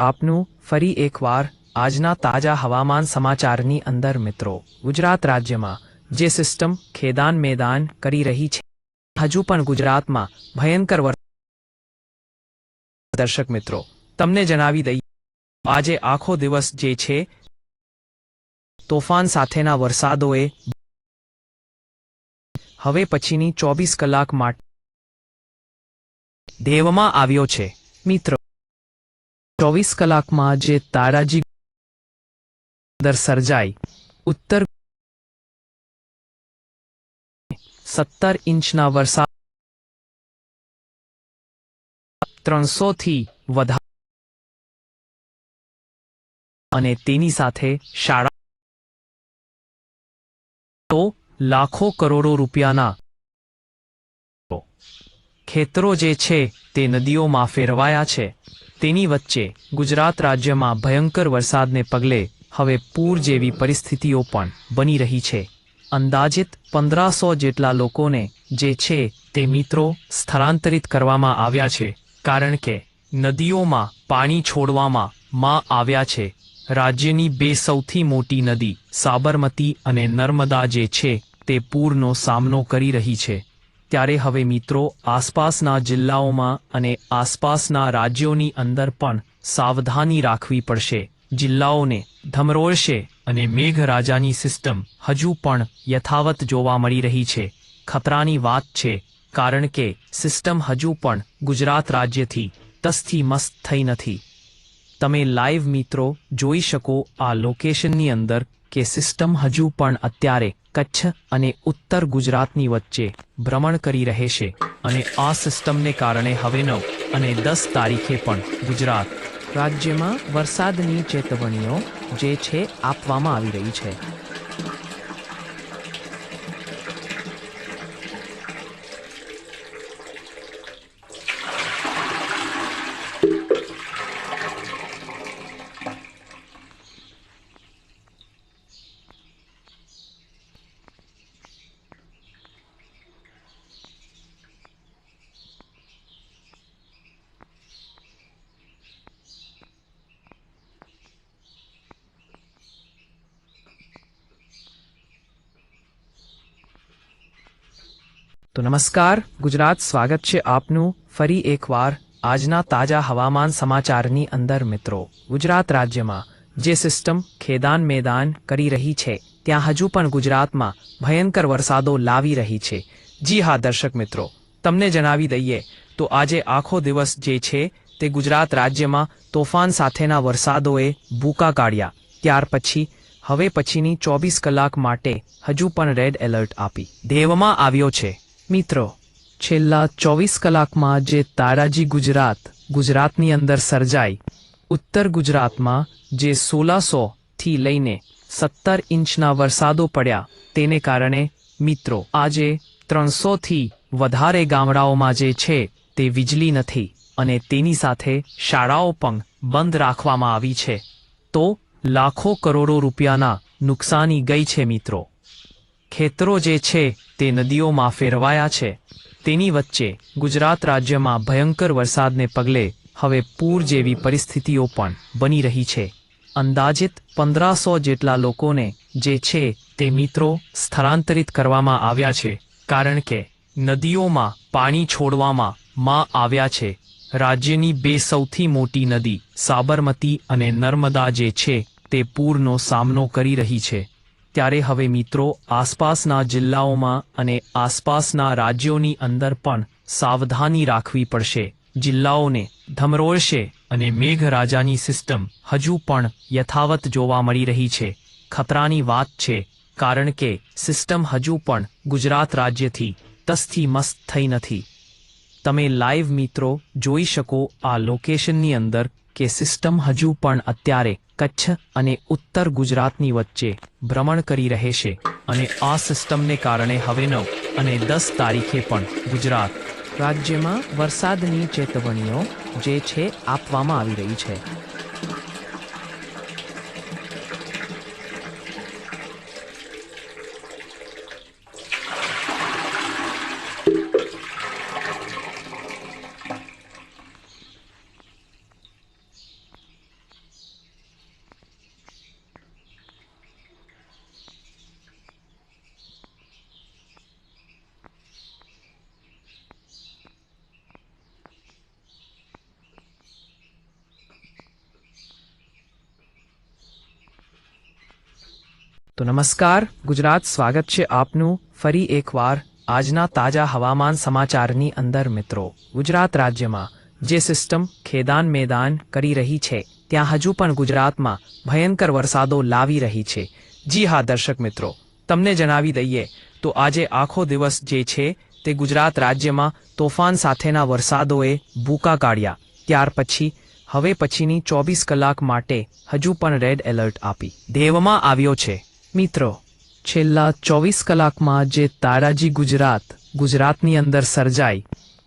આપનું ફરી એકવાર આજના તાજા હવામાન સમાચારની અંદર મિત્રો. ગુજરાત રાજ્યમાં જે સિસ્ટમ ખેદાન મેદાન કરી રહી છે, હજુ પણ ગુજરાતમાં ભયંકર દર્શક મિત્રો, તમને જણાવી દઈએ, આજે આખો દિવસ જે છે, તોફાન સાથેના વરસાદોએ હવે પછીની ચોવીસ કલાક માટે દેવમાં આવ્યો છે. મિત્રો ચોવીસ કલાકમાં જે તારાજી દર સર્જાઈ. ઉત્તર સત્તર ઇંચના વરસાદ ત્રણસોથી વધારે અને તેની સાથે શાળા તો લાખો કરોડો રૂપિયાના ખેતરો જે છે તે નદીઓમાં ફેરવાયા છે. તેની વચ્ચે ગુજરાત રાજ્યમાં ભયંકર વરસાદને પગલે હવે પૂર જેવી પરિસ્થિતિઓ પણ બની રહી છે. અંદાજિત પંદરસો જેટલા લોકોને જે છે તે મિત્રો સ્થળાંતરિત કરવામાં આવ્યા છે, કારણ કે નદીઓમાં પાણી છોડવામાં માં આવ્યા છે. રાજ્યની બે સૌથી મોટી નદી સાબરમતી અને નર્મદા જે છે તે પૂરનો સામનો કરી રહી છે. ત્યારે હવે મિત્રો આસપાસના જિલ્લાઓમાં અને આસપાસના રાજ્યોની અંદર પણ સાવધાની રાખવી પડશે. જિલ્લાઓને ધમરોળશે અને મેઘરાજાની સિસ્ટમ હજુ પણ યથાવત જોવા મળી રહી છે. ખતરાની વાત છે, કારણ કે સિસ્ટમ હજુ પણ ગુજરાત રાજ્યથી તસથી મસ્ત થઈ નથી. તમે લાઈવ મિત્રો જોઈ શકો આ લોકેશનની અંદર કે સિસ્ટમ હજુ પણ અત્યારે કચ્છ અને ઉત્તર ગુજરાતની વચ્ચે ભ્રમણ કરી રહેશે અને આ સિસ્ટમને કારણે હવે નવ અને દસ તારીખે પણ ગુજરાત રાજ્યમાં વરસાદની ચેતવણીઓ જે છે આપવામાં આવી રહી છે. તો નમસ્કાર ગુજરાત સ્વાગત છે આપનું ફરી એકવાર આજના તાજા હવામાન સમાચારની અંદર મિત્રો ગુજરાત રાજ્યમાં જે સિસ્ટમ ખેદાન મેદાન કરી રહી છે ત્યાં હજુ પણ ગુજરાતમાં ભયંકર વરસાદો લાવી રહી છે જી હા દર્શક મિત્રો તમને જણાવી દઈએ તો આજે આખો દિવસ જે છે તે ગુજરાત રાજ્યમાં તોફાન સાથેના વરસાદોએ ભૂકા કાઢ્યા ત્યાર પછી હવે પછીની ચોવીસ કલાક માટે હજુ પણ રેડ એલર્ટ આપી દેવામાં આવ્યો છે મિત્રો, છેલ્લા ચોવીસ કલાકમાં જે તારાજી ગુજરાત, ગુજરાતની અંદર સર્જાઈ, ઉત્તર ગુજરાતમાં જે સોળસો થી લઈને સત્તર ઇંચના વરસાદો પડ્યા, તેને કારણે, મિત્રો, આજે ત્રણસોથી વધારે ગામડાઓમાં જે છે, તે વીજળી નથી અને તેની સાથે શાળાઓ પણ બંધ રાખવામાં આવી છે. તો, લાખો કરોડો રૂપિયાના નુકસાની ગઈ છે, મિત્રો. ખેતરો જે છે તે નદીઓમાં ફેરવાયા છે. તેની વચ્ચે ગુજરાત રાજ્યમાં ભયંકર વરસાદને પગલે હવે પૂર જેવી પરિસ્થિતિઓ પણ બની રહી છે. અંદાજિત પંદરસો જેટલા લોકોને જે છે તે મિત્રો સ્થળાંતરિત કરવામાં આવ્યા છે, કારણ કે નદીઓમાં પાણી છોડવામાં માં આવ્યા છે. રાજ્યની બે સૌથી મોટી નદી સાબરમતી અને નર્મદા જે છે તે પૂરનો સામનો કરી રહી છે. ત્યારે હવે મિત્રો આસપાસના જિલ્લાઓમાં અને આસપાસના રાજ્યોની અંદર પણ સાવધાની રાખવી પડશે. જિલ્લાઓને ધમરોળશે અને મેઘરાજાની સિસ્ટમ હજુ પણ યથાવત જોવા મળી રહી છે. ખતરાની વાત છે, કારણ કે સિસ્ટમ હજુ પણ ગુજરાત રાજ્યથી તસથી મસ્ત થઈ નથી. તમે લાઈવ મિત્રો જોઈ શકો આ લોકેશનની અંદર કે સિસ્ટમ હજુ પણ અત્યારે કચ્છ અને ઉત્તર ગુજરાતની વચ્ચે ભ્રમણ કરી રહેશે અને આ સિસ્ટમને કારણે હવે નવ અને દસ તારીખે પણ ગુજરાત રાજ્યમાં વરસાદની ચેતવણીઓ જે છે આપવામાં આવી રહી છે. તો નમસ્કાર, ગુજરાત સ્વાગત છે આપનું ફરી એકવાર આજના તાજા હવામાન સમાચારની અંદર મિત્રો. ગુજરાત રાજ્યમાં જે સિસ્ટમ ખેદાન મેદાન કરી રહી છે, ત્યાં હજુ પણ ગુજરાતમાં ભયંકર વરસાદો લાવી રહી છે. જી હા, દર્શક મિત્રો, તમને જણાવી દઈએ તો આજે આખો દિવસ જે છે તે ગુજરાત રાજ્યમાં તોફાન સાથેના વરસાદોએ ભૂકા કાઢ્યા. ત્યાર પછી, હવે પછીની ચોવીસ કલાક માટે હજુ પણ રેડ એલર્ટ આપી દેવામાં આવ્યો છે. મિત્રો, છેલ્લા ચોવીસ કલાકમાં જે તારાજી ગુજરાત, ગુજરાતની અંદર સર્જાઈ,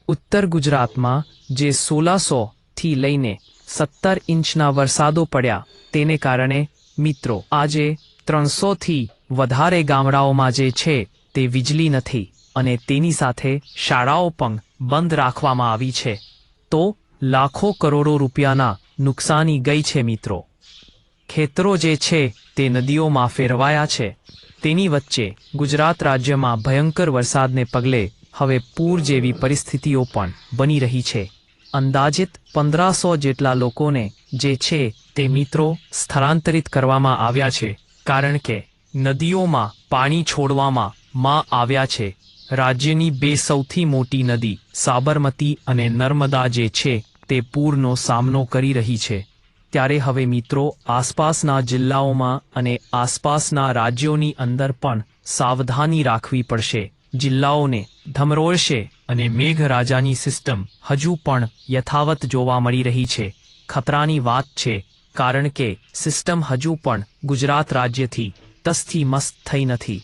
ઉત્તર ગુજરાતમાં જે સોળસો થી લઈને સત્તર ઇંચના વરસાદો પડ્યા, તેને કારણે, મિત્રો, આજે ત્રણસોથી વધારે ગામડાઓમાં જે છે, તે વીજળી નથી અને તેની સાથે શાળાઓ પણ બંધ રાખવામાં આવી છે. તો લાખો કરોડો રૂપિયાના નુકસાની ગઈ છે, મિત્રો. ખેતરો જે છે તે નદીઓમાં ફેરવાયા છે. તેની વચ્ચે ગુજરાત રાજ્યમાં ભયંકર વરસાદને પગલે હવે પૂર જેવી પરિસ્થિતિઓ પણ બની રહી છે. અંદાજિત પંદરસો જેટલા લોકોને જે છે તે મિત્રો સ્થળાંતરિત કરવામાં આવ્યા છે. કારણ કે નદીઓમાં પાણી છોડવામાં માં આવ્યા છે. રાજ્યની બે સૌથી મોટી નદી સાબરમતી અને નર્મદા જે છે તે પૂરનો સામનો કરી રહી છે. ત્યારે હવે મિત્રો આસપાસના જિલ્લાઓમાં અને આસપાસના રાજ્યોની અંદર પણ સાવધાની રાખવી પડશે. જિલ્લાઓને ધમરોળશે અને મેઘરાજાની સિસ્ટમ હજુ પણ યથાવત જોવા મળી રહી છે. ખતરાની વાત છે, કારણ કે સિસ્ટમ હજુ પણ ગુજરાત રાજ્યથી તસથી મસ્ત થઈ નથી.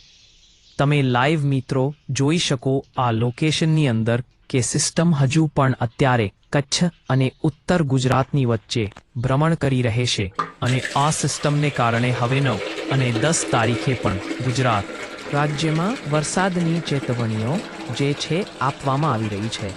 તમે લાઈવ મિત્રો જોઈ શકો આ લોકેશનની અંદર કે સિસ્ટમ હજુ પણ અત્યારે કચ્છ અને ઉત્તર ગુજરાતની વચ્ચે ભ્રમણ કરી રહેશે અને આ સિસ્ટમને કારણે હવે નવ અને દસ તારીખે પણ ગુજરાત રાજ્યમાં વરસાદની ચેતવણીઓ જે છે આપવામાં આવી રહી છે.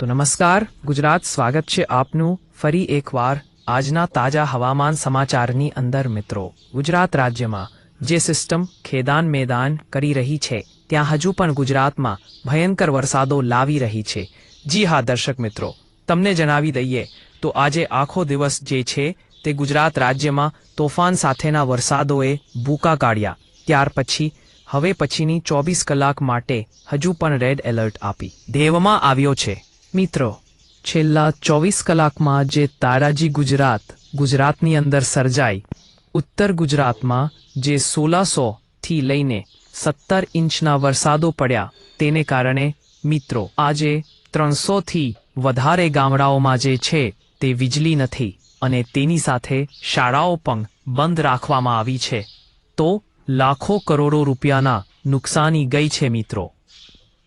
તો નમસ્કાર, ગુજરાત સ્વાગત છે આપનું ફરી એકવાર આજના તાજા હવામાન સમાચારની અંદર મિત્રો. ગુજરાત રાજ્યમાં જે સિસ્ટમ ખેદાન મેદાન કરી રહી છે, ત્યાં હજુ પણ ગુજરાતમાં ભયંકર વરસાદો લાવી રહી છે. જી હા, દર્શક મિત્રો, તમને જણાવી દઈએ તો આજે આખો દિવસ જે છે તે ગુજરાત રાજ્યમાં તોફાન સાથેના વરસાદોએ ભૂકા કાઢ્યા. ત્યાર પછી, હવે પછીની ચોવીસ કલાક માટે હજુ પણ રેડ એલર્ટ આપી દેવામાં આવ્યો છે. મિત્રો, છેલ્લા ચોવીસ કલાકમાં જે તારાજી ગુજરાત, ગુજરાતની અંદર સર્જાઈ, ઉત્તર ગુજરાતમાં જે સોળસો થી લઈને સત્તર ઇંચના વરસાદો પડ્યા, તેને કારણે, મિત્રો, આજે ત્રણસોથી વધારે ગામડાઓમાં જે છે, તે વીજળી નથી અને તેની સાથે શાળાઓ પણ બંધ રાખવામાં આવી છે. તો લાખો કરોડો રૂપિયાના નુકસાની ગઈ છે, મિત્રો.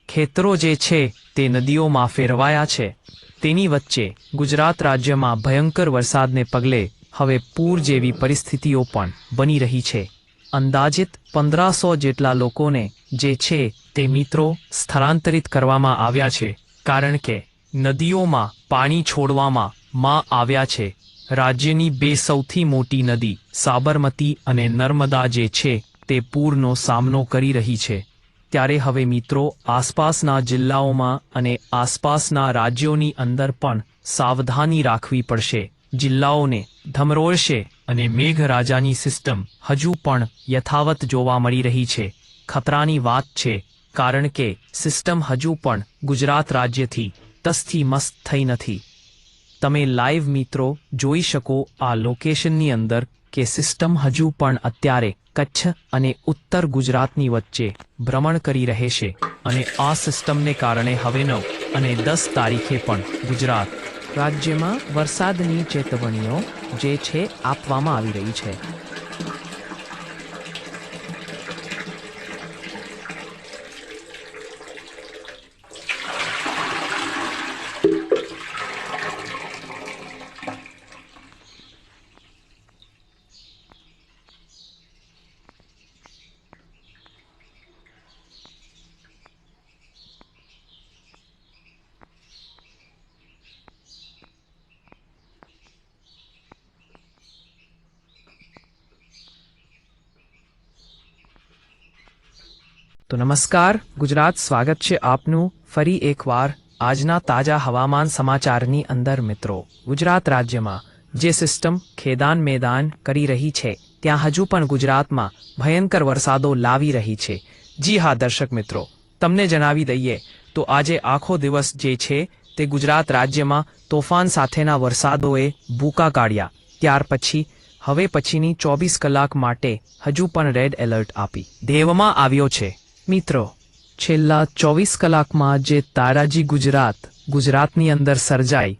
ખેતરો જે છે તે નદીઓમાં ફેરવાયા છે. તેની વચ્ચે ગુજરાત રાજ્યમાં ભયંકર વરસાદને પગલે હવે પૂર જેવી પરિસ્થિતિઓ પણ બની રહી છે. અંદાજિત પંદરસો જેટલા લોકોને જે છે તે મિત્રો સ્થળાંતરિત કરવામાં આવ્યા છે. કારણ કે નદીઓમાં પાણી છોડવામાં માં આવ્યા છે. રાજ્યની બે સૌથી મોટી નદી સાબરમતી અને નર્મદા જે છે તે પૂરનો સામનો કરી રહી છે. ત્યારે હવે મિત્રો આસપાસના જિલ્લાઓમાં અને આસપાસના રાજ્યોની અંદર પણ સાવધાની રાખવી પડશે. જિલ્લાઓને ધમરોળશે અને મેઘરાજાની સિસ્ટમ હજુ પણ યથાવત જોવા મળી રહી છે. ખતરાની વાત છે, કારણ કે સિસ્ટમ હજુ પણ ગુજરાત રાજ્યથી તસથી મસ્ત થઈ નથી. તમે લાઈવ મિત્રો જોઈ શકો આ લોકેશનની અંદર કે સિસ્ટમ હજુ પણ અત્યારે કચ્છ અને ઉત્તર ગુજરાતની વચ્ચે ભ્રમણ કરી રહેશે અને આ સિસ્ટમને કારણે હવે નવ અને દસ તારીખે પણ ગુજરાત રાજ્યમાં વરસાદની ચેતવણીઓ જે છે આપવામાં આવી રહી છે. તો નમસ્કાર, ગુજરાત સ્વાગત છે આપનું ફરી એકવાર આજના તાજા હવામાન સમાચારની અંદર મિત્રો. ગુજરાત રાજ્યમાં જે સિસ્ટમ ખેદાન મેદાન કરી રહી છે, ત્યાં હજુ પણ ગુજરાતમાં ભયંકર વરસાદો લાવી રહી છે. જી હા, દર્શક મિત્રો, તમને જણાવી દઈએ તો આજે આખો દિવસ જે છે તે ગુજરાત રાજ્યમાં તોફાન સાથેના વરસાદોએ ભૂકા કાઢ્યા. ત્યાર પછી, હવે પછીની ચોવીસ કલાક માટે હજુ પણ રેડ એલર્ટ આપી દેવામાં આવ્યો છે. મિત્રો, છેલ્લા ચોવીસ કલાકમાં જે તારાજી ગુજરાત, ગુજરાતની અંદર સર્જાઈ,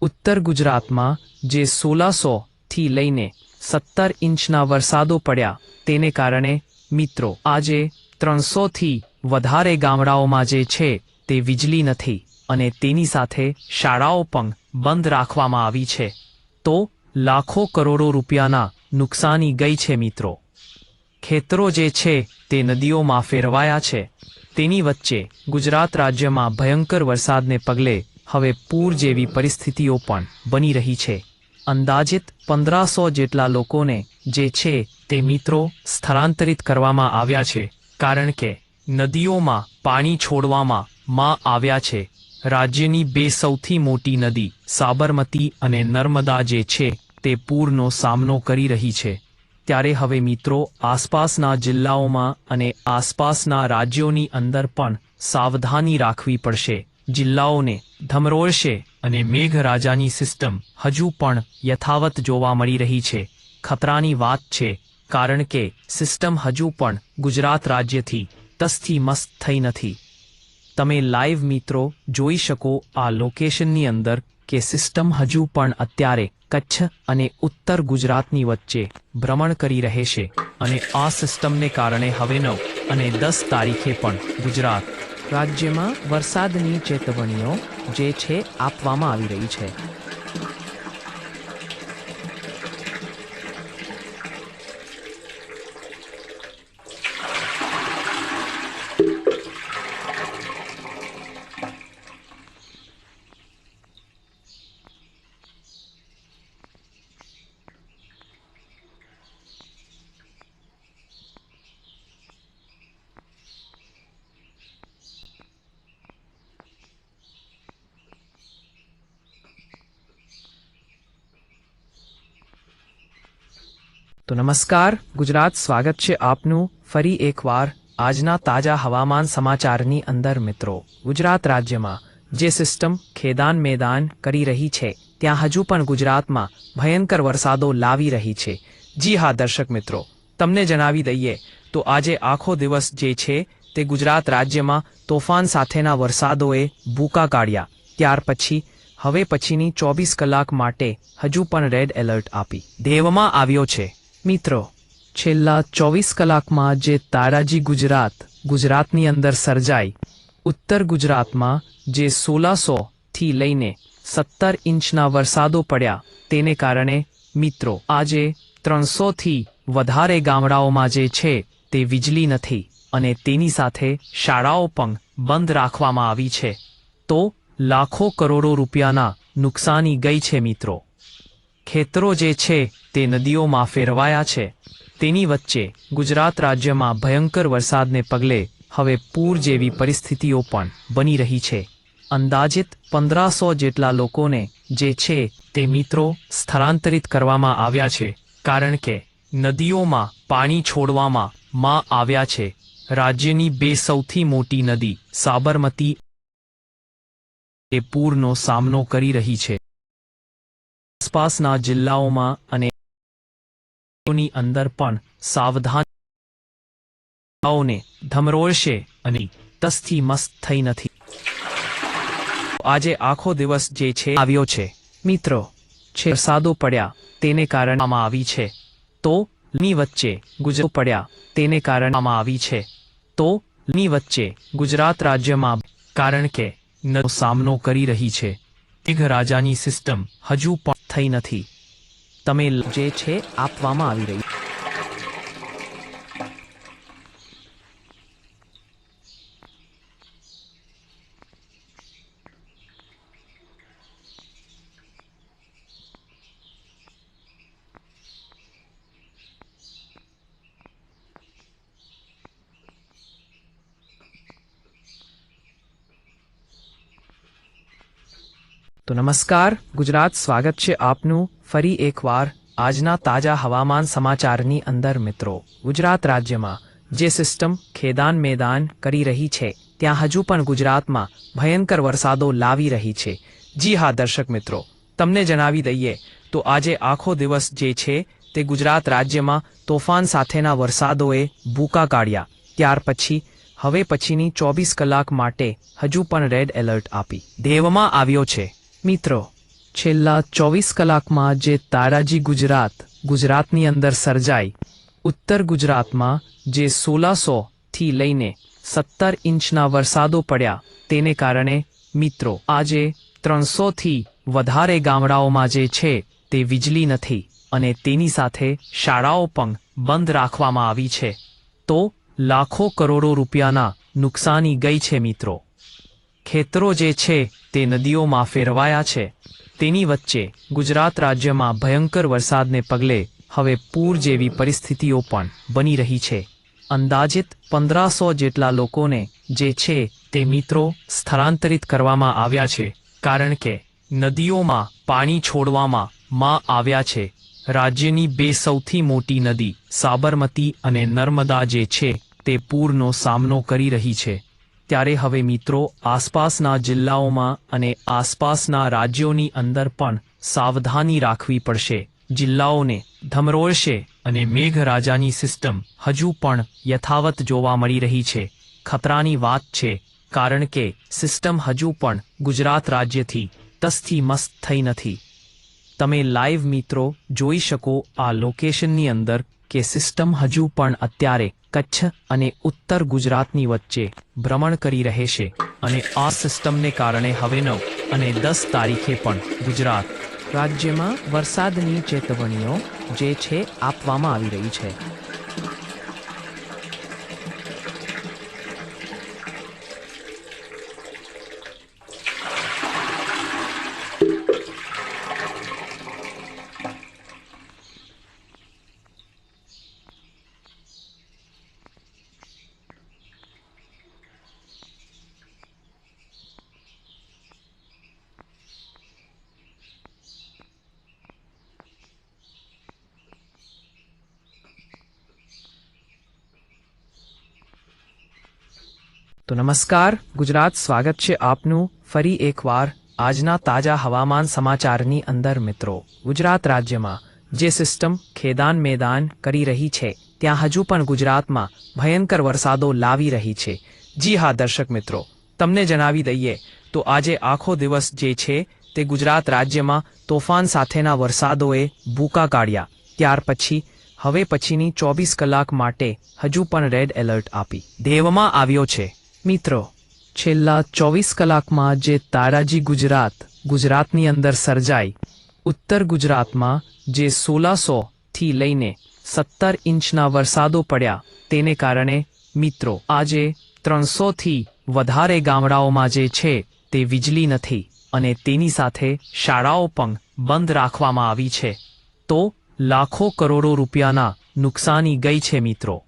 ઉત્તર ગુજરાતમાં જે સોળસો થી લઈને સત્તર ઇંચના વરસાદો પડ્યા, તેને કારણે, મિત્રો, આજે ત્રણસોથી વધારે ગામડાઓમાં જે છે, તે વીજળી નથી અને તેની સાથે શાળાઓ પણ બંધ રાખવામાં આવી છે. તો, લાખો કરોડો રૂપિયાના નુકસાની ગઈ છે, મિત્રો. ખેતરો જે છે તે નદીઓમાં ફેરવાયા છે. તેની વચ્ચે ગુજરાત રાજ્યમાં ભયંકર વરસાદને પગલે હવે પૂર જેવી પરિસ્થિતિઓ પણ બની રહી છે. અંદાજિત પંદરસો જેટલા લોકોને જે છે તે મિત્રો સ્થળાંતરિત કરવામાં આવ્યા છે. કારણ કે નદીઓમાં પાણી છોડવામાં માં આવ્યા છે. રાજ્યની બે સૌથી મોટી નદી સાબરમતી અને નર્મદા જે છે તે પૂરનો સામનો કરી રહી છે. ત્યારે હવે મિત્રો આસપાસના જિલ્લાઓમાં અને આસપાસના રાજ્યોની અંદર પણ સાવધાની રાખવી પડશે. જિલ્લાઓને ધમરોળશે અને મેઘરાજાની સિસ્ટમ હજુ પણ યથાવત જોવા મળી રહી છે. ખતરાની વાત છે, કારણ કે સિસ્ટમ હજુ પણ ગુજરાત રાજ્યથી તસથી મસ્ત થઈ નથી. તમે લાઈવ મિત્રો જોઈ શકો આ લોકેશનની અંદર કે સિસ્ટમ હજુ પણ અત્યારે કચ્છ અને ઉત્તર ગુજરાતની વચ્ચે ભ્રમણ કરી રહેશે અને આ સિસ્ટમને કારણે હવે નવ અને દસ તારીખે પણ ગુજરાત રાજ્યમાં વરસાદની ચેતવણીઓ જે છે આપવામાં આવી રહી છે. તો નમસ્કાર, ગુજરાત સ્વાગત છે આપનું ફરી એકવાર આજના તાજા હવામાન સમાચારની અંદર મિત્રો. ગુજરાત રાજ્યમાં જે સિસ્ટમ ખેદાન મેદાન કરી રહી છે, ત્યાં હજુ પણ ગુજરાતમાં ભયંકર વરસાદો લાવી રહી છે. જી હા, દર્શક મિત્રો, તમને જણાવી દઈએ તો આજે આખો દિવસ જે છે તે ગુજરાત રાજ્યમાં તોફાન સાથેના વરસાદોએ ભૂકા કાઢ્યા. ત્યાર પછી, હવે પછીની ચોવીસ કલાક માટે હજુ પણ રેડ એલર્ટ આપી દેવામાં આવ્યો છે. મિત્રો, છેલ્લા ચોવીસ કલાકમાં જે તારાજી ગુજરાત, ગુજરાતની અંદર સર્જાઈ, ઉત્તર ગુજરાતમાં જે સોળસો થી લઈને સત્તર ઇંચના વરસાદો પડ્યા, તેને કારણે, મિત્રો, આજે ત્રણસોથી વધારે ગામડાઓમાં જે છે, તે વીજળી નથી અને તેની સાથે શાળાઓ પણ બંધ રાખવામાં આવી છે. તો લાખો કરોડો રૂપિયાના નુકસાની ગઈ છે, મિત્રો. ખેતરો જે છે તે નદીઓમાં ફેરવાયા છે. તેની વચ્ચે ગુજરાત રાજ્યમાં ભયંકર વરસાદને પગલે હવે પૂર જેવી પરિસ્થિતિઓ પણ બની રહી છે. અંદાજિત પંદરસો જેટલા લોકોને જે છે તે મિત્રો સ્થળાંતરિત કરવામાં આવ્યા છે. કારણ કે નદીઓમાં પાણી છોડવામાં માં આવ્યા છે. રાજ્યની બે સૌથી મોટી નદી સાબરમતી એ પૂરનો સામનો કરી રહી છે. આસપાસના જિલ્લાઓમાં અને અંદર પણ સાવધાન ધમરોળશે અને તસ્થી મસ્ત થઈ નથી. આજે આખો દિવસ જે છે આવ્યો છે, મિત્રો છે વરસાદો પડ્યા તેને કારણમાં આવી છે. તો, ની વચ્ચે ગુજરાત પડ્યા તેને કારણમાં આવી છે. તો, ની વચ્ચે ગુજરાત રાજ્યમાં કારણ કે નો સામનો કરી રહી છે. મેઘરાજાની સિસ્ટમ હજુ પણ થઈ નથી. તમે જે છે આપવામાં આવી રહી. તો નમસ્કાર, ગુજરાત સ્વાગત છે આપનું ફરી એકવાર આજના તાજા હવામાન સમાચારની અંદર મિત્રો. ગુજરાત રાજ્યમાં જે સિસ્ટમ ખેદાન મેદાન કરી રહી છે, ત્યાં હજુ પણ ગુજરાતમાં ભયંકર વરસાદો લાવી રહી છે. જી હા, દર્શક મિત્રો, તમને જણાવી દઈએ તો આજે આખો દિવસ જે છે તે ગુજરાત રાજ્યમાં તોફાન સાથેના વરસાદોએ ભૂકા કાઢ્યા. ત્યાર પછી, હવે પછીની ચોવીસ કલાક માટે હજુ પણ રેડ એલર્ટ આપી દેવામાં આવ્યો છે. મિત્રો, છેલ્લા ચોવીસ કલાકમાં જે તારાજી ગુજરાત, ગુજરાતની અંદર સર્જાઈ, ઉત્તર ગુજરાતમાં જે સોળસો થી લઈને સત્તર ઇંચના વરસાદો પડ્યા, તેને કારણે, મિત્રો, આજે ત્રણસોથી વધારે ગામડાઓમાં જે છે, તે વીજળી નથી અને તેની સાથે શાળાઓ પણ બંધ રાખવામાં આવી છે. તો લાખો કરોડો રૂપિયાના નુકસાની ગઈ છે, મિત્રો. ખેતરો જે છે તે નદીઓમાં ફેરવાયા છે. તેની વચ્ચે ગુજરાત રાજ્યમાં ભયંકર વરસાદને પગલે હવે પૂર જેવી પરિસ્થિતિઓ પણ બની રહી છે. અંદાજિત પંદરસો જેટલા લોકોને જે છે તે મિત્રો સ્થળાંતરિત કરવામાં આવ્યા છે. કારણ કે નદીઓમાં પાણી છોડવામાં માં આવ્યા છે. રાજ્યની બે સૌથી મોટી નદી સાબરમતી અને નર્મદા જે છે તે પૂરનો સામનો કરી રહી છે. ત્યારે હવે મિત્રો આસપાસના જિલ્લાઓમાં અને આસપાસના રાજ્યોની અંદર પણ સાવધાની રાખવી પડશે. જિલ્લાઓને ધમરોળશે અને મેઘરાજાની સિસ્ટમ હજુ પણ યથાવત જોવા મળી રહી છે. ખતરાની વાત છે, કારણ કે સિસ્ટમ હજુ પણ ગુજરાત રાજ્યથી તસથી મસ્ત થઈ નથી. તમે લાઈવ મિત્રો જોઈ શકો આ લોકેશનની અંદર કે સિસ્ટમ હજુ પણ અત્યારે કચ્છ અને ઉત્તર ગુજરાતની વચ્ચે ભ્રમણ કરી રહેશે અને આ સિસ્ટમને કારણે હવે નવ અને દસ તારીખે પણ ગુજરાત રાજ્યમાં વરસાદની ચેતવણીઓ જે છે આપવામાં આવી રહી છે. તો નમસ્કાર ગુજરાત સ્વાગત છે આપનું ફરી એકવાર આજના તાજા હવામાન સમાચારની અંદર મિત્રો ગુજરાત રાજ્યમાં જે સિસ્ટમ ખેદાન મેદાન કરી રહી છે ત્યાં હજુ પણ ગુજરાતમાં ભયંકર વરસાદો લાવી રહી છે જી હા દર્શક મિત્રો તમને જણાવી દઈએ તો આજે આખો દિવસ જે છે તે ગુજરાત રાજ્યમાં તોફાન સાથેના વરસાદોએ ભૂકા કાઢ્યા ત્યાર પછી હવે પછીની ચોવીસ કલાક માટે હજુ પણ રેડ એલર્ટ આપી દેવામાં આવ્યો છે મિત્રો, છેલ્લા ચોવીસ કલાકમાં જે તારાજી ગુજરાત, ગુજરાતની અંદર સર્જાઈ, ઉત્તર ગુજરાતમાં જે સોળસોથી લઈને સત્તર ઇંચના વરસાદો પડ્યા, તેને કારણે, મિત્રો, આજે ત્રણસોથી વધારે ગામડાઓમાં જે છે, તે વીજળી નથી અને તેની સાથે શાળાઓ પણ બંધ રાખવામાં આવી છે. તો લાખો કરોડો રૂપિયાના નુકસાની ગઈ છે, મિત્રો.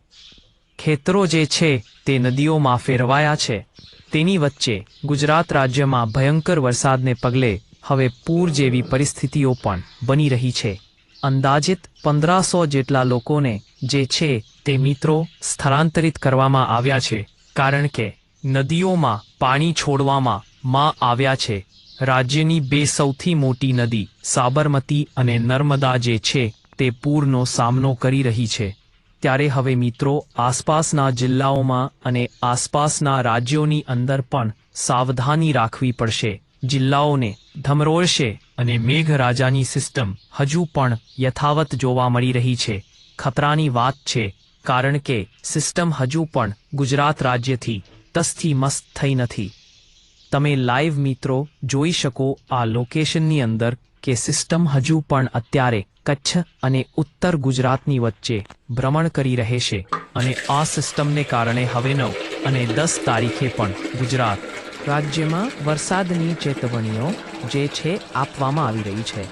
ખેતરો જે છે તે નદીઓમાં ફેરવાયા છે. તેની વચ્ચે ગુજરાત રાજ્યમાં ભયંકર વરસાદને પગલે હવે પૂર જેવી પરિસ્થિતિઓ પણ બની રહી છે. અંદાજિત પંદરસો જેટલા લોકોને જે છે તે મિત્રો સ્થળાંતરિત કરવામાં આવ્યા છે, કારણ કે નદીઓમાં પાણી છોડવામાં માં આવ્યા છે. રાજ્યની બે સૌથી મોટી નદી સાબરમતી અને નર્મદા જે છે તે પૂરનો સામનો કરી રહી છે. ત્યારે હવે મિત્રો આસપાસના જિલ્લાઓમાં અને આસપાસના રાજ્યોની અંદર પણ સાવધાની રાખવી પડશે. જિલ્લાઓને ધમરોળશે અને મેઘરાજાની સિસ્ટમ હજુ પણ યથાવત જોવા મળી રહી છે. ખતરાની વાત છે, કારણ કે સિસ્ટમ હજુ પણ ગુજરાત રાજ્યથી તસથી મસ્ત થઈ નથી. તમે લાઈવ મિત્રો જોઈ શકો આ લોકેશનની અંદર કે સિસ્ટમ હજુ પણ અત્યારે કચ્છ અને ઉત્તર ગુજરાતની વચ્ચે ભ્રમણ કરી રહેશે અને આ સિસ્ટમને કારણે હવે નવ અને દસ તારીખે પણ ગુજરાત રાજ્યમાં વરસાદની ચેતવણીઓ જે છે આપવામાં આવી રહી છે.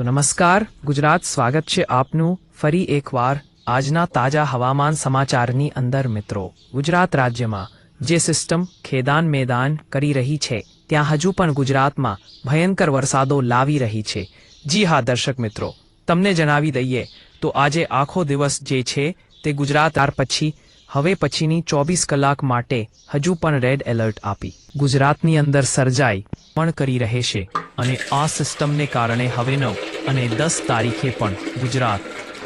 તો નમસ્કાર, ગુજરાત સ્વાગત છે આપનું ફરી એકવાર આજના તાજા હવામાન સમાચારની અંદર મિત્રો. ગુજરાત રાજ્યમાં જે સિસ્ટમ ખેદાન મેદાન કરી રહી છે, ત્યાં હજુ પણ ગુજરાતમાં ભયંકર વરસાદો લાવી રહી છે. જી હા, દર્શક મિત્રો, તમને જણાવી દઈએ તો આજે આખો દિવસ જે છે તે ગુજરાત ત્યાર પછી, હવે પછીની ચોવીસ કલાક માટે હજુ પણ રેડ એલર્ટ આપી. ગુજરાતની અંદર સર્જાઈ પણ કરી રહેશે અને આ સિસ્ટમને કારણે હવે નવ અને દસ તારીખે પણ ગુજરાત.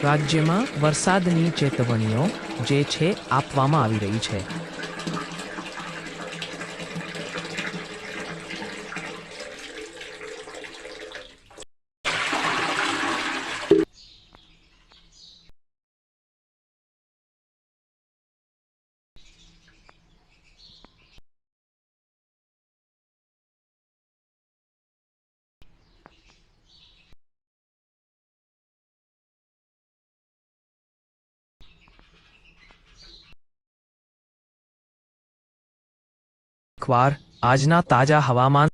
રાજ્યમાં વરસાદની ચેતવણીઓ જે છે આપવામાં આવી રહી છે. અખબાર આજના તાજા હવામાન